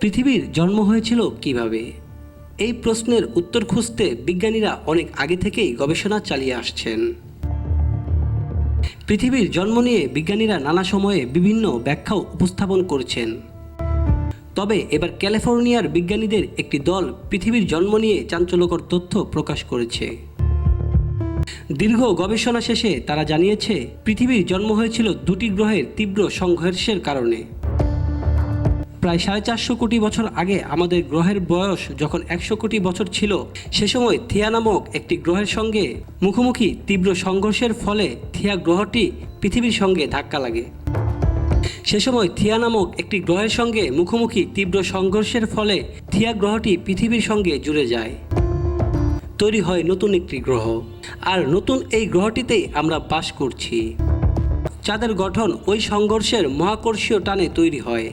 পৃথিবীর জন্ম হয়েছিল কীভাবে? এই প্রশ্নের উত্তর খুঁজতে বিজ্ঞানীরা অনেক আগে থেকেই গবেষণা চালিয়ে আসছেন। পৃথিবীর জন্ম নিয়ে বিজ্ঞানীরা নানা সময়ে বিভিন্ন ব্যাখ্যাও উপস্থাপন করছেন। তবে এবার ক্যালিফোর্নিয়ার বিজ্ঞানীদের একটি দল পৃথিবীর জন্ম নিয়ে চাঞ্চল্যকর তথ্য প্রকাশ করেছে। দীর্ঘ গবেষণা শেষে তারা জানিয়েছে, পৃথিবীর জন্ম হয়েছিল দুটি গ্রহের তীব্র সংঘর্ষের কারণে। প্রায় সাড়ে চারশো কোটি বছর আগে আমাদের গ্রহের বয়স যখন একশো কোটি বছর ছিল, সে সময় থিয়া নামক একটি গ্রহের সঙ্গে মুখোমুখি তীব্র সংঘর্ষের ফলে থিয়া গ্রহটি পৃথিবীর সঙ্গে ধাক্কা লাগে। সে সময় থিয়া নামক একটি গ্রহের সঙ্গে মুখোমুখি তীব্র সংঘর্ষের ফলে থিয়া গ্রহটি পৃথিবীর সঙ্গে জুড়ে যায়। তৈরি হয় নতুন একটি গ্রহ। আর নতুন এই গ্রহটিতেই আমরা বাস করছি। চাঁদের গঠন ওই সংঘর্ষের মহাকর্ষীয় টানে তৈরি হয়।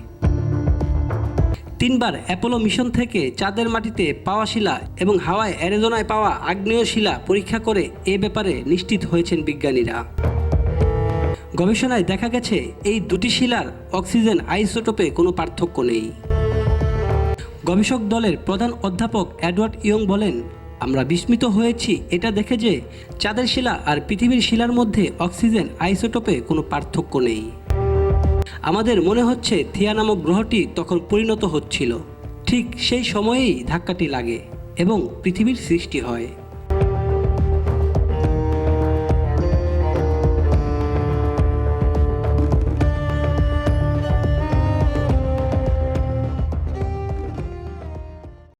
তিনবার অ্যাপোলো মিশন থেকে চাঁদের মাটিতে পাওয়া শিলা এবং হাওয়ায় অ্যারিজোনায় পাওয়া আগ্নেয় শিলা পরীক্ষা করে এ ব্যাপারে নিশ্চিত হয়েছেন বিজ্ঞানীরা। গবেষণায় দেখা গেছে, এই দুটি শিলার অক্সিজেন আইসোটোপে কোনো পার্থক্য নেই। গবেষক দলের প্রধান অধ্যাপক অ্যাডওয়ার্ড ইয়ং বলেন, আমরা বিস্মিত হয়েছি। এটা দেখে যে চাঁদের শিলা আর পৃথিবীর শিলার মধ্যে অক্সিজেন আইসোটোপে কোনো পার্থক্য নেই। আমাদের মনে হচ্ছে থিয়া নামক গ্রহটি তখন পরিণত হচ্ছিল। ঠিক সেই সময়েই ধাক্কাটি লাগে এবং পৃথিবীর সৃষ্টি হয়।